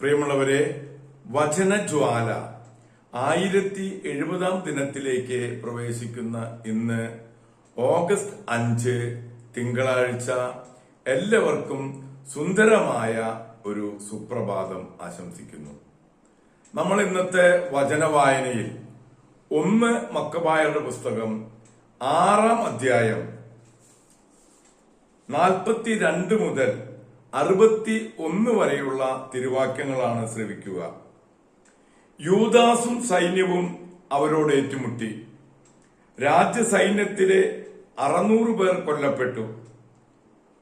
പ്രിയമുള്ളവരെ വചനജ്വാല ആയിരത്തി എഴുപതാം ദിനത്തിലേക്ക് പ്രവേശിക്കുന്ന ഇന്ന് ഓഗസ്റ്റ് അഞ്ച് തിങ്കളാഴ്ച എല്ലാവർക്കും സുന്ദരമായ ഒരു സുപ്രഭാതം ആശംസിക്കുന്നു. നമ്മൾ ഇന്നത്തെ വചന വായനയിൽ ഒന്ന് മക്കബായരുടെ പുസ്തകം ആറാം അധ്യായം നാൽപ്പത്തി രണ്ട് മുതൽ അറുപത്തി ഒന്ന് വരെയുള്ള തിരുവാക്യങ്ങളാണ് ശ്രവിക്കുക. യൂദാസും സൈന്യവും അവരോട് ഏറ്റുമുട്ടി. രാജ്യസൈന്യത്തിലെ അറുന്നൂറ് പേർ കൊല്ലപ്പെട്ടു.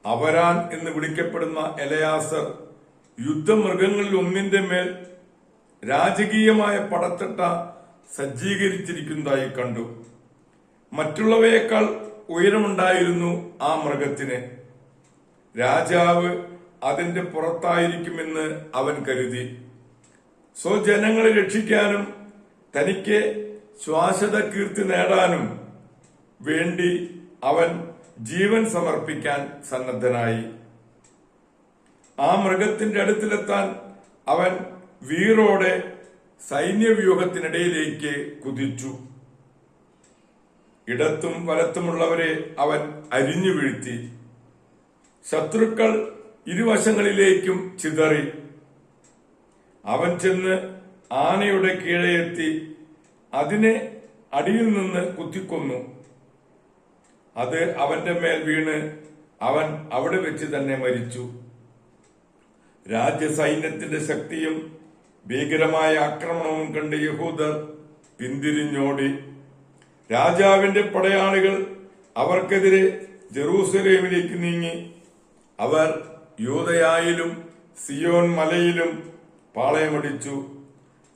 അവരാൻ എന്ന് വിളിക്കപ്പെടുന്ന എലയാസർ യുദ്ധമൃഗങ്ങളിൽ ഒന്നിന്റെ മേൽ രാജകീയമായ പടത്തട്ട സജ്ജീകരിച്ചിരിക്കുന്നതായി കണ്ടു. മറ്റുള്ളവയേക്കാൾ ഉയരമുണ്ടായിരുന്നു ആ മൃഗത്തിന്. രാജാവ് അതിന്റെ പുറത്തായിരിക്കുമെന്ന് അവൻ കരുതി. സ്വജനങ്ങളെ രക്ഷിക്കാനും തനിക്ക് ശ്വാസത കീർത്തി നേടാനും വേണ്ടി അവൻ ജീവൻ സമർപ്പിക്കാൻ സന്നദ്ധനായി. ആ മൃഗത്തിന്റെ അടുത്തിലെത്താൻ അവൻ വീറോടെ സൈന്യവ്യൂഹത്തിനിടയിലേക്ക് കുതിച്ചു. ഇടത്തും വലത്തുമുള്ളവരെ അവൻ അരിഞ്ഞു വീഴ്ത്തി. ശത്രുക്കൾ ഇരുവശങ്ങളിലേക്കും ചിതറി. അവൻ ചെന്ന് ആനയുടെ കീഴെയെത്തി അതിനെ അടിയിൽ നിന്ന് കുത്തിക്കൊന്നു. അത് അവന്റെ മേൽ വീണ് അവൻ അവിടെ വെച്ച് തന്നെ മരിച്ചു. രാജ്യസൈന്യത്തിന്റെ ശക്തിയും ഭീകരമായ ആക്രമണവും കണ്ട് യഹൂദർ പിന്തിരിഞ്ഞോടി. രാജാവിന്റെ പടയാളികൾ അവർക്കെതിരെ ജെറൂസലേമിലേക്ക് നീങ്ങി. അവർ യൂതയായിലും സിയോൻ മലയിലും പാളയമടിച്ചു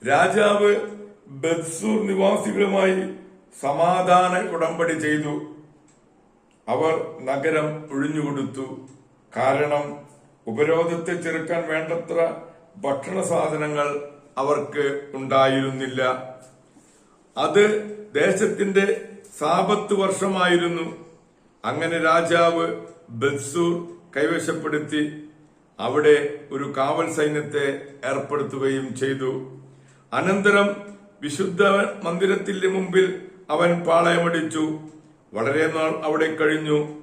രാജാവ് ബത്സൂർ നിവാസികളുമായി സമാധാന ഉടമ്പടി ചെയ്തു. അവർ നഗരം ഒഴിഞ്ഞുകൊടുത്തു. കാരണം ഉപരോധത്തെ ചെറുക്കാൻ വേണ്ടത്ര ഭക്ഷണ സാധനങ്ങൾ അവർക്ക് ഉണ്ടായിരുന്നില്ല. അത് ദേശത്തിന്റെ സാപത്ത് വർഷമായിരുന്നു. അങ്ങനെ രാജാവ് ബത്സൂർ കൈവശപ്പെടുത്തി അവിടെ ഒരു കാവൽ സൈന്യത്തെ ഏർപ്പെടുത്തുകയും ചെയ്തു. അനന്തരം വിശുദ്ധ മന്ദിരത്തിന്റെ മുമ്പിൽ അവൻ പാളയമടിച്ചു. വളരെ നാൾ അവിടെ കഴിഞ്ഞു.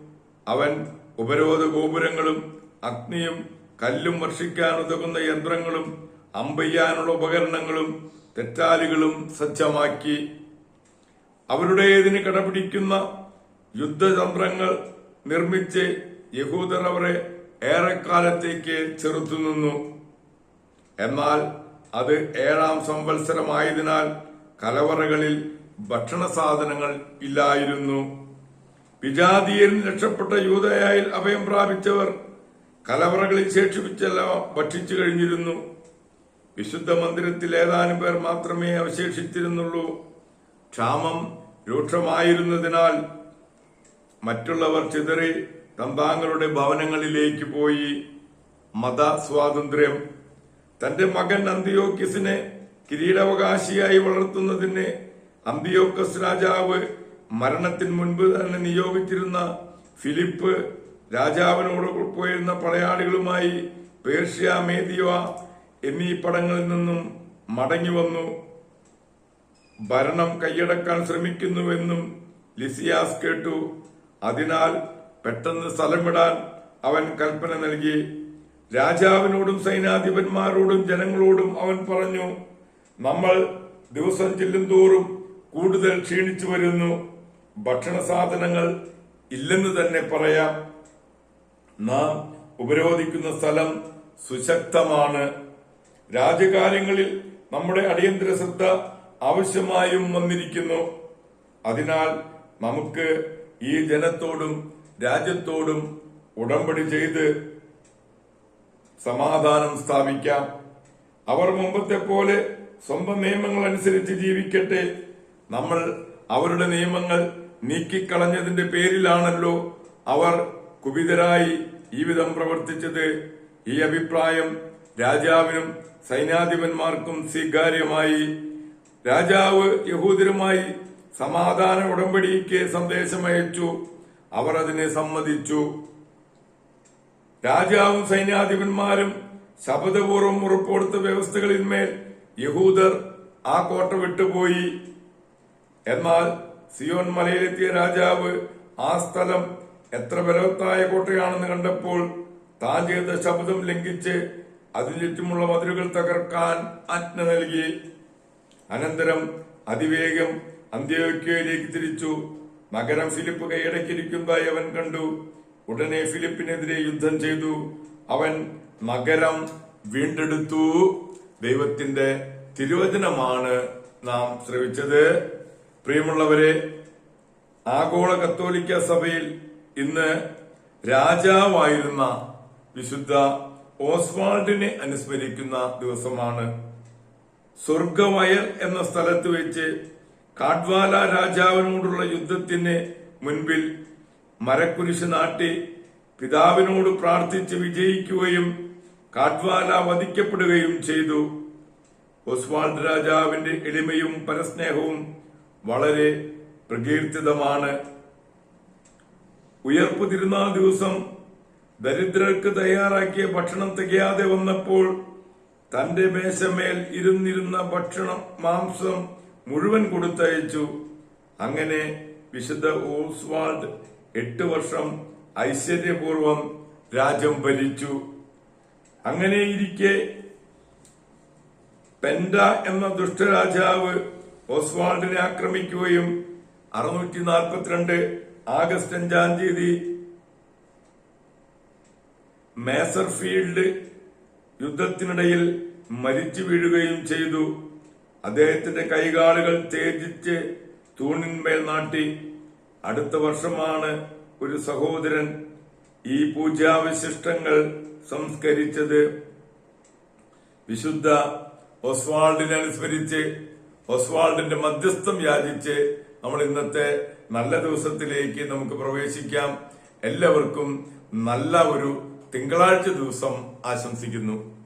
അവൻ ഉപരോധ ഗോപുരങ്ങളും അഗ്നിയും കല്ലും വർഷിക്കാൻ ഉതകുന്ന യന്ത്രങ്ങളും അമ്പയ്യാനുള്ള ഉപകരണങ്ങളും തെറ്റാലികളും സജ്ജമാക്കി. അവരുടേതിന് കടപിടിക്കുന്ന യുദ്ധതന്ത്രങ്ങൾ നിർമ്മിച്ച് യഹൂദർ അവരെ ഏറെക്കാലത്തേക്ക് ചെറുത്തുനിന്നു. എന്നാൽ അത് ഏഴാം സംവത്സരമായതിനാൽ കലവറകളിൽ ഭക്ഷണ സാധനങ്ങൾ ഇല്ലായിരുന്നു. വിജാതിയിൽ രക്ഷപ്പെട്ട യൂതയായിൽ അഭയം പ്രാപിച്ചവർ കലവറകളിൽ ശേഷിപ്പിച്ചെല്ലാം ഭക്ഷിച്ചു കഴിഞ്ഞിരുന്നു. വിശുദ്ധ മന്ദിരത്തിൽ ഏതാനും പേർ മാത്രമേ അവശേഷിച്ചിരുന്നുള്ളൂ. ക്ഷാമം രൂക്ഷമായിരുന്നതിനാൽ മറ്റുള്ളവർ ചിതറി തന്താങ്ങളുടെ ഭവനങ്ങളിലേക്ക് പോയി മത സ്വാതന്ത്ര്യം തന്റെ മകൻ അന്തിയോക്യസിനെ കിരീടാവകാശിയായി വളർത്തുന്നതിന് അന്തിയോക്കസ് രാജാവ് മരണത്തിന് മുൻപ് തന്നെ നിയോഗിച്ചിരുന്ന ഫിലിപ്പ് രാജാവിനോട് പോയിരുന്ന പടയാളികളുമായി പേർഷ്യ മേദിയ എന്നീ പടങ്ങളിൽ നിന്നും മടങ്ങി വന്നു. ഭരണം കൈയടക്കാൻ ശ്രമിക്കുന്നുവെന്നും ലിസിയാസ് കേട്ടു. അതിനാൽ പെട്ടെന്ന് സ്ഥലം വിടാൻ അവൻ കൽപ്പന നൽകി. രാജാവിനോടും സൈനാധിപന്മാരോടും ജനങ്ങളോടും അവൻ പറഞ്ഞു നമ്മൾ ദിവസം ചെല്ലും തോറും കൂടുതൽ ക്ഷീണിച്ചു വരുന്നു. ഭക്ഷണ സാധനങ്ങൾ ഇല്ലെന്ന് തന്നെ പറയാം. നാം ഉപരോധിക്കുന്ന സ്ഥലം സുശക്തമാണ്. രാജകാര്യങ്ങളിൽ നമ്മുടെ അടിയന്തര ശ്രദ്ധ ആവശ്യമായും വന്നിരിക്കുന്നു. അതിനാൽ നമുക്ക് ഈ ജനത്തോടും രാജ്യത്തോടും ഉടമ്പടി ചെയ്ത് സമാധാനം സ്ഥാപിക്കാം. അവർ മുമ്പത്തെ പോലെ സ്വന്തം നിയമങ്ങൾ അനുസരിച്ച് ജീവിക്കട്ടെ. നമ്മൾ അവരുടെ നിയമങ്ങൾ നീക്കിക്കളഞ്ഞതിന്റെ പേരിലാണല്ലോ അവർ കുപിതരായി ഈ വിധം പ്രവർത്തിച്ചത്. ഈ അഭിപ്രായം രാജാവിനും സൈന്യാധിപന്മാർക്കും സ്വീകാര്യമായി. രാജാവ് യഹൂദരുമായി സമാധാന ഉടമ്പടിക്ക് സന്ദേശമയച്ചു. അവർ അതിനെ സമ്മതിച്ചു. രാജാവും സൈന്യാധിപന്മാരും ശപഥപൂർവം ഉറപ്പുകൊടുത്ത വ്യവസ്ഥകളിന്മേൽ യഹൂദർ ആ കോട്ട വിട്ടുപോയി. എന്നാൽ സിയോൻ മലയിലെത്തിയ രാജാവ് ആ സ്ഥലം എത്ര ബലവത്തായ കോട്ടയാണെന്ന് കണ്ടപ്പോൾ താൻ ചെയ്ത ശബ്ദം ലംഘിച്ച് അതിന് ചുറ്റുമുള്ള മതിലുകൾ തകർക്കാൻ ആജ്ഞ നൽകി. അനന്തരം അതിവേഗം അന്ത്യോക്യയിലേക്ക് തിരിച്ചു. നഗരം ഫിലിപ്പ് കൈയടക്കിയിരിക്കുന്നതായി അവൻ കണ്ടു. ഉടനെ ഫിലിപ്പിനെതിരെ യുദ്ധം ചെയ്തു. അവൻ നഗരം വീണ്ടെടുത്തു. ദൈവത്തിന്റെ തിരുവചനമാണ് നാം ശ്രവിച്ചത്. പ്രിയമുള്ളവരെ ആഗോള കത്തോലിക്ക സഭയിൽ ഇന്ന് രാജാവായിരുന്ന വിശുദ്ധ ഓസ്വാൾഡിനെ അനുസ്മരിക്കുന്ന ദിവസമാണ്. സ്വർഗവയൽ എന്ന സ്ഥലത്ത് വെച്ച് കാട്വാല രാജാവിനോടുള്ള യുദ്ധത്തിന് മുൻപിൽ മരക്കുരിശ് നാട്ടി പിതാവിനോട് പ്രാർത്ഥിച്ച് വിജയിക്കുകയും കാട്വാല വധിക്കപ്പെടുകയും ചെയ്തു. ഒസ്വാൾഡ് രാജാവിന്റെ എളിമയും പരസ്നേഹവും വളരെ പ്രകീർത്തിതമാണ്. ഉയർപ്പ് തിരുനാൾ ദിവസം ദരിദ്രർക്ക് തയ്യാറാക്കിയ ഭക്ഷണം തികയാതെ വന്നപ്പോൾ തന്റെ മേശമേൽ ഇരുന്നിരുന്ന ഭക്ഷണം മാംസം മുഴുവൻ കൊടുത്തയച്ചു. അങ്ങനെ വിശുദ്ധ ഓസ്വാൾഡ് എട്ട് വർഷം ഐശ്വര്യപൂർവം രാജ്യം ഭരിച്ചു. അങ്ങനെയിരിക്കെ പെൻഡ എന്ന ദുഷ്ടരാജാവ് ഓസ്വാൾഡിനെ ആക്രമിക്കുകയും അറുന്നൂറ്റി നാൽപ്പത്തിരണ്ട് ആഗസ്റ്റ് അഞ്ചാം തീയതി മേസർഫീൽഡ് യുദ്ധത്തിനിടയിൽ മരിച്ചു വീഴുകയും ചെയ്തു. അദ്ദേഹത്തിന്റെ കൈകാലുകൾ തേജിച്ച് തൂണിന്മേൽ നാട്ടി. അടുത്ത വർഷമാണ് ഒരു സഹോദരൻ ഈ പൂജാവിശിഷ്ടങ്ങൾ സംസ്കരിച്ചത്. വിശുദ്ധ ഒസ്വാൾഡിനെ അനുസ്മരിച്ച് ഒസ്വാൾഡിന്റെ മധ്യസ്ഥം യാചിച്ച് നമ്മൾ ഇന്നത്തെ നല്ല ദിവസത്തിലേക്ക് നമുക്ക് പ്രവേശിക്കാം. എല്ലാവർക്കും നല്ല ഒരു തിങ്കളാഴ്ച ദിവസം ആശംസിക്കുന്നു.